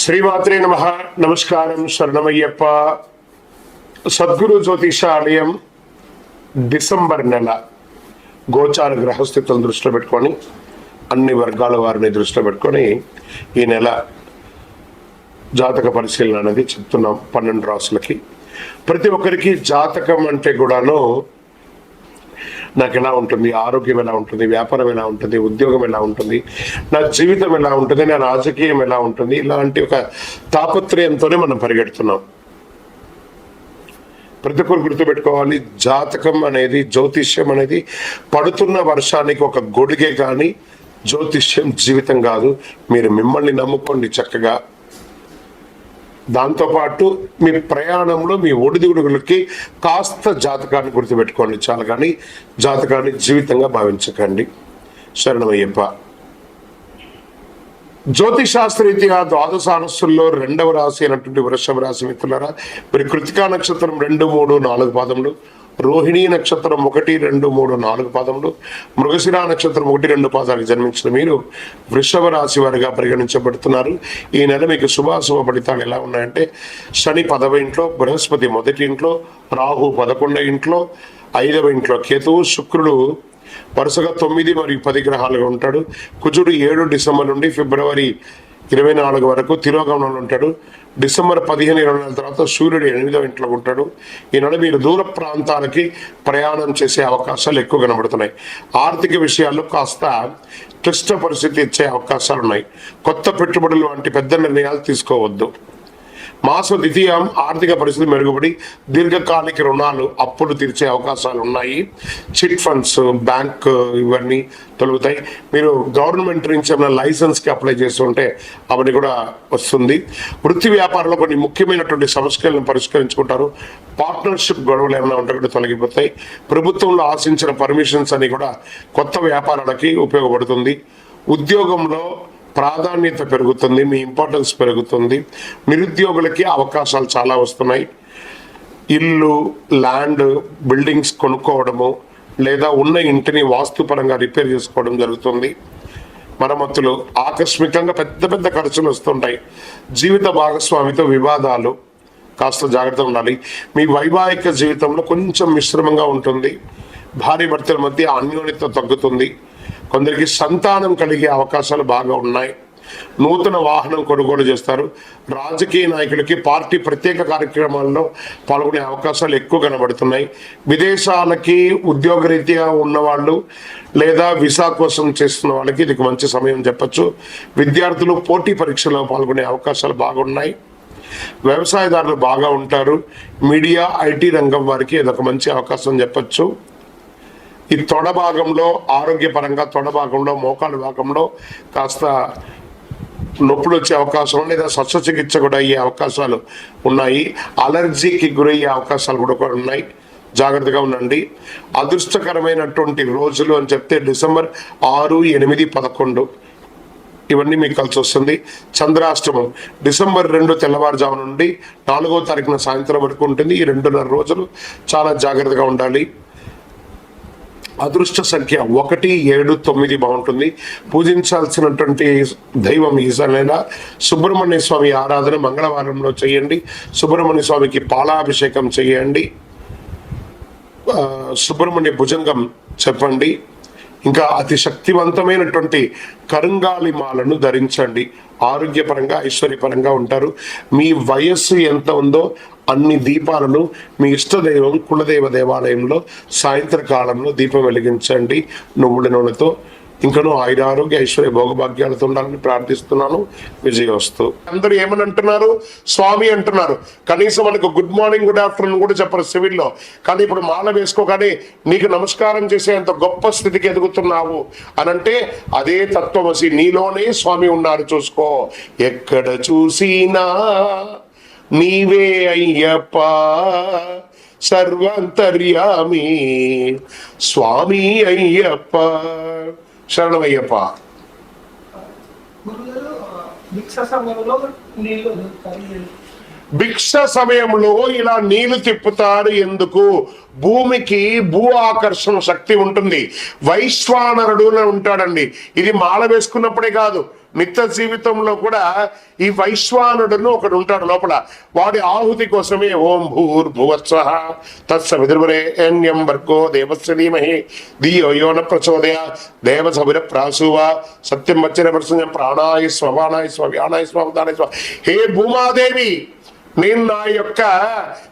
శ్రీమాత్రే నమ. నమస్కారం స్వర్ణమయ్యప్ప సద్గురు జ్యోతిషాలయం డిసెంబర్ నెల. గోచార గ్రహస్థితులను దృష్టిలో పెట్టుకొని అన్ని వర్గాల వారిని దృష్టిలో పెట్టుకొని ఈ నెల జాతక పరిశీలన అనేది చెప్తున్నాం పన్నెండు రాసులకి. ప్రతి ఒక్కరికి జాతకం అంటే కూడాను నాకు ఎలా ఉంటుంది? ఆరోగ్యం ఎలా ఉంటుంది? వ్యాపారం ఎలా ఉంటుంది? ఉద్యోగం ఎలా ఉంటుంది? నా జీవితం ఎలా ఉంటుంది? నా రాజకీయం ఎలా ఉంటుంది? ఇలాంటి ఒక తాపత్రయంతోనే మనం పరిగెడుతున్నాం. ప్రతి ఒక్కరు గుర్తుపెట్టుకోవాలి. జాతకం అనేది జ్యోతిష్యం అనేది పడుతున్న వర్షానికి ఒక గొడుగే కానీ జ్యోతిష్యం జీవితం కాదు. మీరు మిమ్మల్ని నమ్ముకోండి చక్కగా. దాంతోపాటు మీ ప్రయాణంలో మీ ఒడిదుడుగులకి కాస్త జాతకాన్ని గుర్తుపెట్టుకోండి చాలు కానీ జాతకాన్ని జీవితంగా భావించకండి. శరణమయ్యప్ప. జ్యోతిశాస్త్రరీతిగా ద్వాదశ రాశుల్లో రెండవ రాశి అయినటువంటి వృషభ రాశి మిత్రులరా మీరు కృతికా నక్షత్రం రెండు మూడు నాలుగు పాదములు రోహిణీ నక్షత్రం ఒకటి రెండు మూడు నాలుగు పాదములు మృగశిర నక్షత్రం ఒకటి రెండు పాదాలకు జన్మించిన మీరు వృషభ రాశి వారిగా పరిగణించబడుతున్నారు. ఈ నెల మీకు శుభాశుభ ఫలితాలు ఎలా ఉన్నాయంటే శని పదవ ఇంట్లో బృహస్పతి మొదటి ఇంట్లో రాహు పదకొండవ ఇంట్లో ఐదవ ఇంట్లో కేతువు శుక్రుడు వరుసగా తొమ్మిది మరియు పది గ్రహాలుగా ఉంటాడు. కుజుడు ఏడు డిసెంబర్ నుండి ఫిబ్రవరి ఇరవై నాలుగు వరకు తిరోగమనంలో ఉంటాడు. డిసెంబర్ పదిహేను ఇరవై నాలుగు తర్వాత సూర్యుడు ఎనిమిదో ఇంట్లో ఉంటాడు. ఈనాడు మీరు దూర ప్రాంతాలకి ప్రయాణం చేసే అవకాశాలు ఎక్కువ కనబడుతున్నాయి. ఆర్థిక విషయాల్లో కాస్త క్లిష్ట పరిస్థితి ఇచ్చే అవకాశాలు ఉన్నాయి కొత్త పెట్టుబడులు వంటి పెద్ద నిర్ణయాలు తీసుకోవద్దు. మాస ద్వితీయం ఆర్థిక పరిస్థితి మెరుగుపడి దీర్ఘకాలిక రుణాలు అప్పులు తీర్చే అవకాశాలు ఉన్నాయి. చిట్ ఫండ్స్ బ్యాంక్ ఇవన్నీ తొలుగుతాయి. మీరు గవర్నమెంట్ నుంచి ఏమైనా లైసెన్స్కి అప్లై చేస్తుంటే అవన్నీ కూడా వస్తుంది. వృత్తి వ్యాపారంలో కొన్ని ముఖ్యమైనటువంటి సమస్యలను పరిష్కరించుకుంటారు. పార్ట్నర్షిప్ గొడవలు ఏమైనా ఉంటే కూడా తొలగిపోతాయి. ప్రభుత్వంలో ఆశించిన పర్మిషన్స్ అని కూడా కొత్త వ్యాపారాలకి ఉపయోగపడుతుంది. ఉద్యోగంలో ప్రాధాన్యత పెరుగుతుంది మీ ఇంపార్టెన్స్ పెరుగుతుంది. నిరుద్యోగులకి అవకాశాలు చాలా వస్తున్నాయి. ఇల్లు ల్యాండ్ బిల్డింగ్స్ కొనుక్కోవడము లేదా ఉన్న ఇంటిని వాస్తుపరంగా రిపేర్ చేసుకోవడం జరుగుతుంది. మరమ్మతులు ఆకస్మికంగా పెద్ద పెద్ద ఖర్చులు వస్తుంటాయి. జీవిత భాగస్వామితో వివాదాలు కాస్త జాగ్రత్త ఉండాలి. మీ వైవాహిక జీవితంలో కొంచెం మిశ్రమంగా ఉంటుంది. భార్య భర్తల మధ్య అన్యోన్యత తగ్గుతుంది. కొందరికి సంతానం కలిగే అవకాశాలు బాగా ఉన్నాయి. నూతన వాహనం కొనుగోలు చేస్తారు. రాజకీయ నాయకులకి పార్టీ ప్రత్యేక కార్యక్రమాల్లో పాల్గొనే అవకాశాలు ఎక్కువ కనబడుతున్నాయి. విదేశాలకి ఉద్యోగరీత్యా ఉన్నవాళ్ళు లేదా వీసా కోసం చేస్తున్న వాళ్ళకి ఇది మంచి సమయం చెప్పచ్చు. విద్యార్థులు పోటీ పరీక్షల్లో పాల్గొనే అవకాశాలు బాగున్నాయి. వ్యవసాయదారులు బాగా ఉంటారు. మీడియా ఐటీ రంగం వారికి ఇదొక మంచి అవకాశం చెప్పచ్చు. ఈ తొడ భాగంలో ఆరోగ్యపరంగా తొడ భాగంలో మోకాలు భాగంలో కాస్త నొప్పులు వచ్చే అవకాశం లేదా శస్త్రచికిత్స కూడా అయ్యే అవకాశాలు ఉన్నాయి. అలర్జీకి గురయ్యే అవకాశాలు కూడా కూడా ఉన్నాయి. జాగ్రత్తగా ఉండండి. అదృష్టకరమైనటువంటి రోజులు అని చెప్తే డిసెంబర్ ఆరు ఎనిమిది పదకొండు. ఇవన్నీ మీకు కలిసి వస్తుంది. చంద్రాష్టమం. డిసెంబర్ రెండు తెల్లవారుజాము నుండి నాలుగో తారీఖున సాయంత్రం వరకు ఉంటుంది. ఈ రెండున్నర రోజులు చాలా జాగ్రత్తగా ఉండాలి. అదృష్ట సంఖ్య ఒకటి ఏడు తొమ్మిది బాగుంటుంది. పూజించాల్సినటువంటి దైవం ఈశాన్యన. సుబ్రహ్మణ్య స్వామి ఆరాధన మంగళవారంలో చేయండి. సుబ్రహ్మణ్య స్వామికి పాలాభిషేకం చేయండి. సుబ్రహ్మణ్య భుజంగం చెప్పండి. ఇంకా అతి శక్తివంతమైనటువంటి కరుంగాలి మాలను ధరించండి. ఆరోగ్యపరంగా ఐశ్వర్యపరంగా ఉంటారు. మీ వయస్సు ఎంత ఉందో అన్ని దీపాలను మీ ఇష్టదైవం కులదైవ దేవాలయంలో సాయంత్రకాలంలో దీపం వెలిగించండి. నువ్వుల నూనెతో ఇంకను ఆయురారోగ్య ఐశ్వర్య భోగభాగ్యాలతో ఉండాలని ప్రార్థిస్తున్నాను. విజయవస్తు. అందరూ ఏమని అంటున్నారు? స్వామి అంటున్నారు. కనీసం మనకు గుడ్ మార్నింగ్ గుడ్ ఆఫ్టర్నూన్ కూడా చెప్పరు సివిల్లో. కానీ ఇప్పుడు మాల వేసుకోగానే నీకు నమస్కారం చేసేంత గొప్ప స్థితికి ఎదుగుతున్నావు అనంటే అదే తత్వమసి నీలోనే స్వామి ఉన్నారు చూసుకో. ఎక్కడ చూసినా నీవే అయ్యప్ప సర్వంతర్యామి స్వామి అయ్యప్ప శరణమయ్యప్ప గురుగారు భిక్ష సమయంలో నీళ్ళు వదులుతారు భిక్ష సమయంలో ఇలా నీళ్ళు తిప్పుతారు ఎందుకు? భూమికి భూ ఆకర్షణ శక్తి ఉంటుంది. వైశ్వానరుడు అని ఉంటాడండి. ఇది మాల వేసుకున్నప్పుడే కాదు. నిత్య జీవితంలో కూడా ఈ వైశ్వానుడును ఒకడు ఉంటాడు లోపల. వాడి ఆహుతి కోసమే ఓం భూర్ భువత్స తత్సవిదుర్వరే ఎన్యం వర్గో దేవస్య ధీమహి. ధియో యోన ప్రచోదయ. దేవ సవిర ప్రాసువ. సత్యం వచ్చిన ప్రసంగం ప్రాణాయ స్వమానాయ స్వవ్యానాయ స్వదానాయ స్వ హే భూమాదేవి! నేను నా యొక్క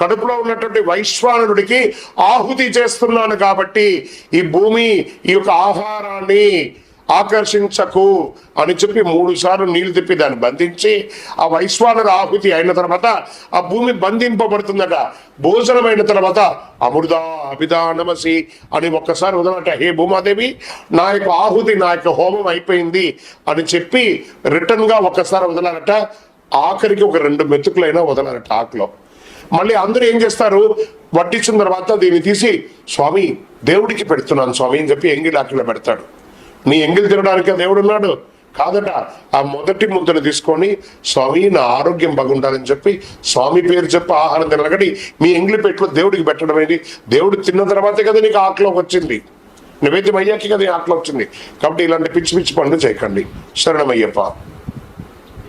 కడుపులో ఉన్నటువంటి వైశ్వానుడికి ఆహుతి చేస్తున్నాను కాబట్టి ఈ భూమి ఈ యొక్క ఆహారాన్ని ఆకర్షించకు అని చెప్పి మూడు సార్లు నీళ్ళు తిప్పి దాన్ని బంధించి ఆ వైశ్వానర ఆహుతి అయిన తర్వాత ఆ భూమి బంధింపబడుతుందట. భోజనం అయిన తర్వాత అమృదా అభిదా నమసి అని ఒక్కసారి వదలట హే భూమాదేవి నా యొక్క ఆహుతి నా యొక్క హోమం అయిపోయింది అని చెప్పి రిటర్న్గా ఒక్కసారి వదలాలట. ఆఖరికి ఒక రెండు మెతుకులైనా వదలాలట ఆకులో మళ్ళీ అందరూ ఏం చేస్తారు? వడ్డించిన తర్వాత దీన్ని తీసి స్వామి దేవుడికి పెడుతున్నాను స్వామి అని చెప్పి ఎంగిల్ ఆకిలో పెడతాడు. నీ ఎంగిల్ తినడానికి దేవుడు ఉన్నాడు. కాదట ఆ మొదటి ముద్దను తీసుకొని స్వామి నా ఆరోగ్యం బాగుండాలని చెప్పి స్వామి పేరు చెప్పి ఆహారం తినగటి మీ ఎంగిలి పెట్లో దేవుడికి పెట్టడం ఏంటి? దేవుడు తిన్న తర్వాతే కదా నీకు ఆకులోకి వచ్చింది. నివేద్యం అయ్యాకే కదా ఆకలి ఆకులో వచ్చింది. కాబట్టి ఇలాంటి పిచ్చి పిచ్చి పనులు చేయకండి. శరణమయ్యప్ప.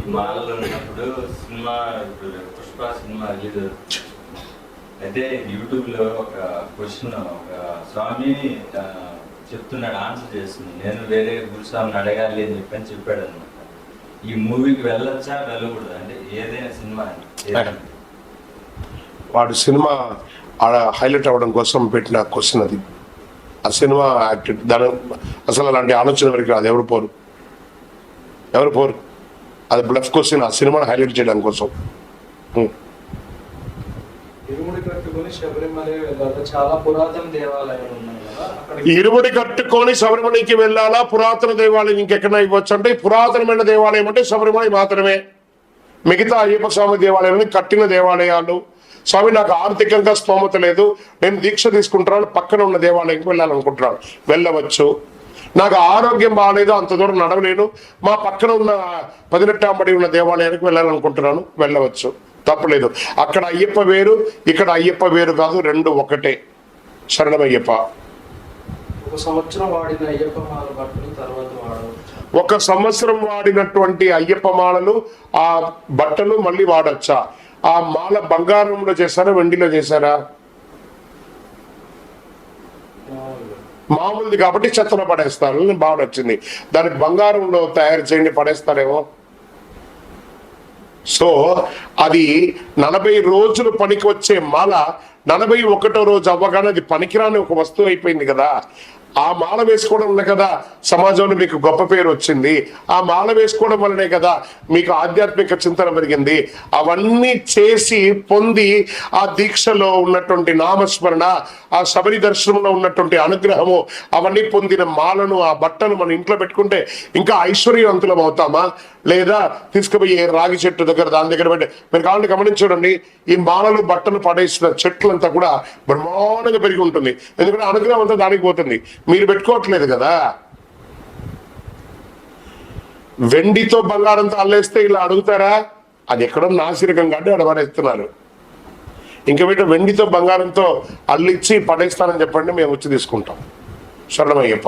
మాలలో ఉన్నప్పుడు సినిమా ఇప్పుడు పుష్ప సినిమా రిలీజ్ అయితే యూట్యూబ్లో ఒక క్వశ్చన్ ఒక స్వామి చెప్తున్నాడు ఆన్సర్ చేస్తుంది. నేను వేరే గురుస్వామిని అడగాలి అని చెప్పని చెప్పాడు అనమాట ఈ మూవీకి వెళ్ళొచ్చా వెళ్ళకూడదు? అంటే ఏదైనా సినిమా వాడు సినిమా హైలైట్ అవ్వడం కోసం పెట్టిన క్వశ్చన్ అది. ఆ సినిమా యాక్టివ్ దాని అసలు అలాంటి ఆలోచన వరకు అది ఎవరు పోరు? ఎవరు పోరు? అది బ్లఫ్ క్వశ్చన్ ఆ సినిమాని హైలైట్ చేయడం కోసం. కట్టుకొని ఇరుముడి కట్టుకొని శబరిమలకి వెళ్ళాలా? పురాతన దేవాలయం ఇంకెక్కడ ఇవ్వచ్చు అంటే పురాతనమైన దేవాలయం అంటే శబరిమల మాత్రమే. మిగతా అయ్యప్ప స్వామి దేవాలయాన్ని కట్టిన దేవాలయాలు. స్వామి నాకు ఆర్థికంగా స్తోమత లేదు. నేను దీక్ష తీసుకుంటున్నాను పక్కన ఉన్న దేవాలయంకి వెళ్ళాలనుకుంటున్నాను. వెళ్ళవచ్చు. నాకు ఆరోగ్యం బాగాలేదు అంత దూరం నడవలేను. మా పక్కన ఉన్న పదినెట్టాంబడి ఉన్న దేవాలయానికి వెళ్ళాలనుకుంటున్నాను. వెళ్ళవచ్చు. తప్పలేదు. అక్కడ అయ్యప్ప వేరు ఇక్కడ అయ్యప్ప వేరు కాదు రెండు ఒకటే. శరణమయ్యప్ప. ఒక సంవత్సరం వాడిన అయ్యప్ప మాల బట్టలు తర్వాత వాడవచ్చు? ఒక సంవత్సరం వాడినటువంటి అయ్యప్ప మాలలు ఆ బట్టలు మళ్ళీ వాడచ్చా? ఆ మాల బంగారంలో చేశారా వెండిలో చేశారా? మామూలుది కాబట్టి చెత్తలో పడేస్తారు. బాగా వచ్చింది దానికి బంగారంలో తయారు చేయండి పడేస్తారేమో. సో అది నలభై రోజులు పనికి వచ్చే మాల నలభై ఒకటో రోజు అవ్వగానే అది పనికిరాని ఒక వస్తువు అయిపోయింది కదా. ఆ మాల వేసుకోవడం వల్ల కదా సమాజంలో మీకు గొప్ప పేరు వచ్చింది. ఆ మాల వేసుకోవడం వల్లనే కదా మీకు ఆధ్యాత్మిక చింతన పెరిగింది. అవన్నీ చేసి పొంది ఆ దీక్షలో ఉన్నటువంటి నామస్మరణ ఆ శబరి దర్శనంలో ఉన్నటువంటి అనుగ్రహము అవన్నీ పొందిన మాలను ఆ బట్టను మన ఇంట్లో పెట్టుకుంటే ఇంకా ఐశ్వర్యవంతులం అవుతామా? లేదా తీసుకుపోయి రాగి చెట్టు దగ్గర దాని దగ్గర పెట్టి మీరు కావాలంటే గమనించి ఈ మాలలు బట్టలు పడేసిన చెట్లంతా కూడా బ్రహ్మాండంగా పెరిగి ఉంటుంది. ఎందుకంటే అనుగ్రహం అంతా దానికి పోతుంది. మీరు పెట్టుకోవట్లేదు కదా. వెండితో బంగారంతో అల్లేస్తే ఇలా అడుగుతారా? అది ఎక్కడో నాసిరకం కాబట్టి అడవనేస్తున్నారు ఇంకా వీటి వెండితో బంగారంతో అల్లిచ్చి పడేస్తానని చెప్పండి మేము వచ్చి తీసుకుంటాం. శరణమయ్యప్ప.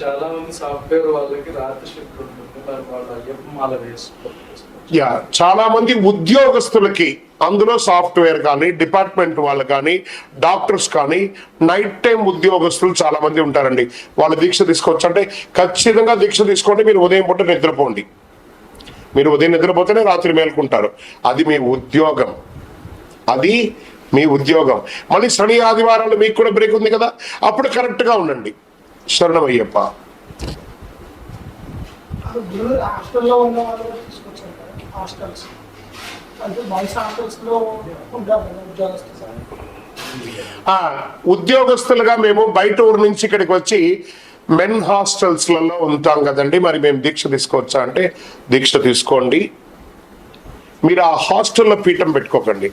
చాలా మంది సాఫ్ట్వేర్ వాళ్ళకి రాత్రి షిఫ్ట్ ఉంటుంది వాళ్ళు అయ్యప్ప మాల వేసుకోవచ్చు యా చాలా మంది ఉద్యోగస్తులకి అందులో సాఫ్ట్వేర్ కానీ డిపార్ట్మెంట్ వాళ్ళు కానీ డాక్టర్స్ కానీ నైట్ టైం ఉద్యోగస్తులు చాలా మంది ఉంటారండి. వాళ్ళు దీక్ష తీసుకోవచ్చు. అంటే ఖచ్చితంగా దీక్ష తీసుకోండి. మీరు ఉదయం పూట నిద్రపోండి. మీరు ఉదయం నిద్రపోతేనే రాత్రి మేల్కుంటారు. అది మీ ఉద్యోగం. అది మీ ఉద్యోగం. మళ్ళీ శని ఆదివారాలు మీకు కూడా బ్రేక్ ఉంది కదా? అప్పుడు కరెక్ట్గా ఉండండి. శరణమయ్యప్ప. హాస్టల్లో ఉన్న వాళ్ళు హాస్టల్స్. అంటే బాయ్స్ హాస్టల్స్లో ఉంటారు ఉద్యోగస్తులు. ఉద్యోగస్తులుగా మేము బయట ఊరు నుంచి ఇక్కడికి వచ్చి మెన్ హాస్టల్స్లలో ఉంటాం కదండి. మరి మేము దీక్ష తీసుకోవచ్చా అంటే దీక్ష తీసుకోండి. మీరు ఆ హాస్టల్లో పీఠం పెట్టుకోకండి.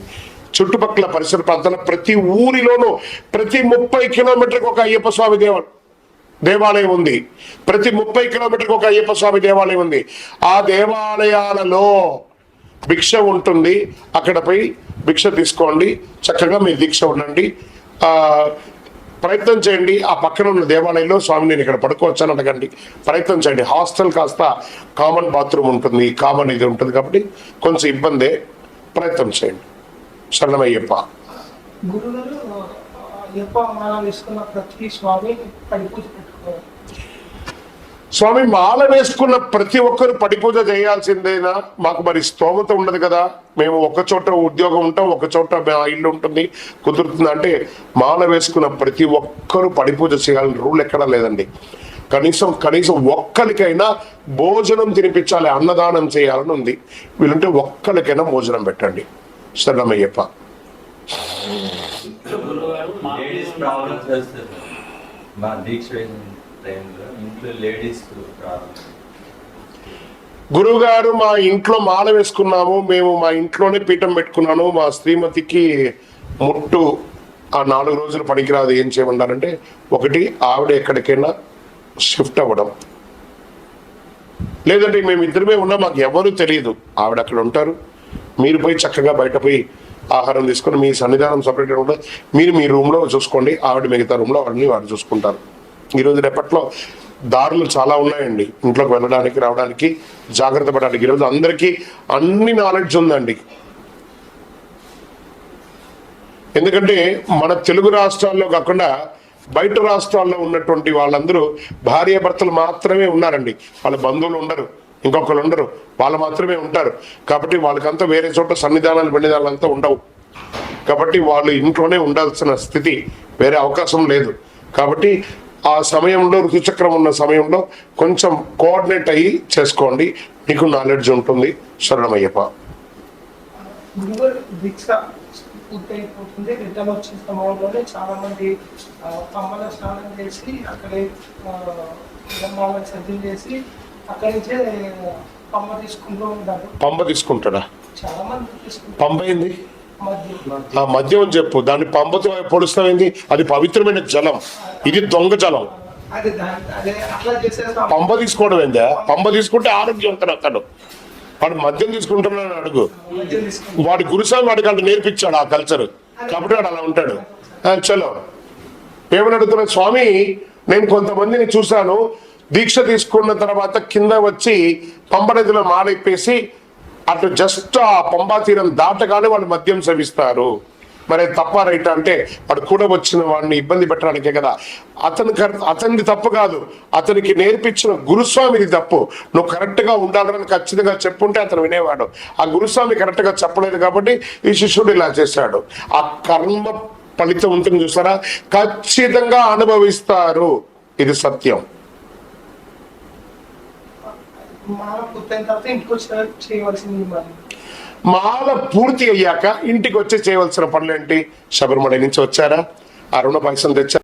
చుట్టుపక్కల పరిసర ప్రాంతాల ప్రతి ఊరిలోనూ ప్రతి ముప్పై కిలోమీటర్కి ఒక అయ్యప్ప స్వామి దేవుడు. దేవాలయం ఉంది. ప్రతి ముప్పై కిలోమీటర్కి ఒక అయ్యప్ప స్వామి దేవాలయం ఉంది. ఆ దేవాలయాలలో భిక్ష ఉంటుంది. అక్కడ పోయి భిక్ష తీసుకోండి. చక్కగా మీ దీక్ష ఉండండి. ప్రయత్నం చేయండి. ఆ పక్కన ఉన్న దేవాలయంలో స్వామి నేను ఇక్కడ పడుకోవచ్చాను అడగండి. ప్రయత్నం చేయండి. హాస్టల్ కాస్త కామన్ బాత్రూమ్ ఉంటుంది. కామన్ ఇది ఉంటుంది కాబట్టి కొంచెం ఇబ్బందే. ప్రయత్నం చేయండి. శరణమయ్యప్ప. గురుగారు ప్రతి స్వామి స్వామి మాల వేసుకున్న ప్రతి ఒక్కరు పడి పూజ చేయాల్సిందేనా? మాకు మరి స్తోమత ఉండదు కదా. మేము ఒక చోట ఉద్యోగం ఉంటాం ఒక చోట మా ఇల్లు ఉంటుంది కుదురుతుంది. అంటే మాల వేసుకున్న ప్రతి ఒక్కరు పడి పూజ చేయాలని రూల్ ఎక్కడా లేదండి. కనీసం కనీసం ఒక్కరికైనా భోజనం తినిపించాలి అన్నదానం చేయాలని ఉంది. వీళ్ళంటే ఒక్కరికైనా భోజనం పెట్టండి. శరణమయ్యప్ప. మా దీక్ష టైంలో ఇంట్లో లేడీస్ గురువుగారు మా ఇంట్లో మాల వేసుకున్నాము మేము మా ఇంట్లోనే పీఠం పెట్టుకున్నాను మా శ్రీమతికి ముట్టు ఆ నాలుగు రోజులు పనికిరాదు ఏం చేయమన్నారంటే ఒకటి ఆవిడ ఎక్కడికైనా షిఫ్ట్ అవ్వడం. లేదంటే మేము ఇద్దరమే ఉన్నా మాకు ఎవరు తెలియదు. ఆవిడ అక్కడ ఉంటారు. మీరు పోయి చక్కగా బయట పోయి ఆహారం తీసుకొని మీ సన్నిధానం సపరేట్గా ఉంటుంది. మీరు మీ రూమ్లో చూసుకోండి ఆవిడ మిగతా రూమ్లో అవన్నీ వాడు చూసుకుంటారు. ఈరోజు రేపట్లో దారులు చాలా ఉన్నాయండి. ఇంట్లోకి వెళ్ళడానికి రావడానికి జాగ్రత్త పడడానికి. ఈరోజు అందరికీ అన్ని నాలెడ్జ్ ఉందండి. ఎందుకంటే మన తెలుగు రాష్ట్రాల్లో కాకుండా బయట రాష్ట్రాల్లో ఉన్నటువంటి వాళ్ళందరూ భార్యాభర్తలు మాత్రమే ఉన్నారండి. వాళ్ళ బంధువులు ఉండరు ఇంకొకరు ఉండరు వాళ్ళు మాత్రమే ఉంటారు. కాబట్టి వాళ్ళకంతా వేరే చోట సన్నిధానాలు బెన్నిధానాలు అంతా ఉండవు. కాబట్టి వాళ్ళు ఇంట్లోనే ఉండాల్సిన స్థితి వేరే అవకాశం లేదు. కాబట్టి ఆ సమయంలో ఋతుచక్రం ఉన్న సమయంలో కొంచెం కోఆర్డినేట్ అయ్యి చేసుకోండి. మీకు నాలెడ్జ్ ఉంటుంది. శరణమయ్యప్ప. పూర్తయిపోతుంది. రిటర్న్ వచ్చిన సమయంలోనే చాలా మంది ఆ, కమ్మల స్నానం చేసి అక్కడే బ్రహ్మాలను సజ్జం చేసి అక్కడి నుంచే పమ్మ తీసుకుంటూ ఉంటారు. పంప తీసుకుంటాడా? చాలా మంది తీసుకుంటారు. పంప ఏంది? మధ్య ఆ మద్యం అని చెప్పు. దాన్ని పంపతో పొడుస్తామైంది అది పవిత్రమైన జలం. ఇది దొంగ జలం. పంప తీసుకోవడం ఏందా? పంప తీసుకుంటే ఆరోగ్యవంతుడు అతడు వాడు మద్యం తీసుకుంటున్నాడు అడుగు. వాడి గురుస్వామి వాడికి అంటే నేర్పించాడు ఆ కల్చర్ కాబట్టి వాడు అలా ఉంటాడు. చలో. ఏమని అడుగుతున్నా? స్వామి నేను కొంతమందిని చూశాను. దీక్ష తీసుకున్న తర్వాత కింద వచ్చి పంప నదిలో మాలైపేసి అటు జస్ట్ ఆ పంబా తీరం దాటగానే వాళ్ళు మద్యం సేవిస్తారు. మరి తప్ప రైట్ అంటే వాడు కూడా వచ్చిన వాడిని ఇబ్బంది పెట్టడానికే కదా. అతని కర- అతనిది తప్పు కాదు. అతనికి నేర్పించిన గురుస్వామిది తప్పు. నువ్వు కరెక్ట్గా ఉండాలని ఖచ్చితంగా చెప్పుంటే అతను వినేవాడు. ఆ గురుస్వామి కరెక్ట్గా చెప్పలేదు కాబట్టి ఈ శిష్యుడు ఇలా చేశాడు. ఆ కర్మ ఫలితం ఉంటుంది చూసారా? ఖచ్చితంగా అనుభవిస్తారు. ఇది సత్యం. మాల పూర్తయిన తర్వాత ఇంటికి వచ్చిన చేయవలసింది మరి? మాల పూర్తి అయ్యాక ఇంటికి వచ్చి చేయవలసిన పనులు ఏంటి? శబరిమల నుంచి వచ్చారా? అరుణ పైసలు తెచ్చారు?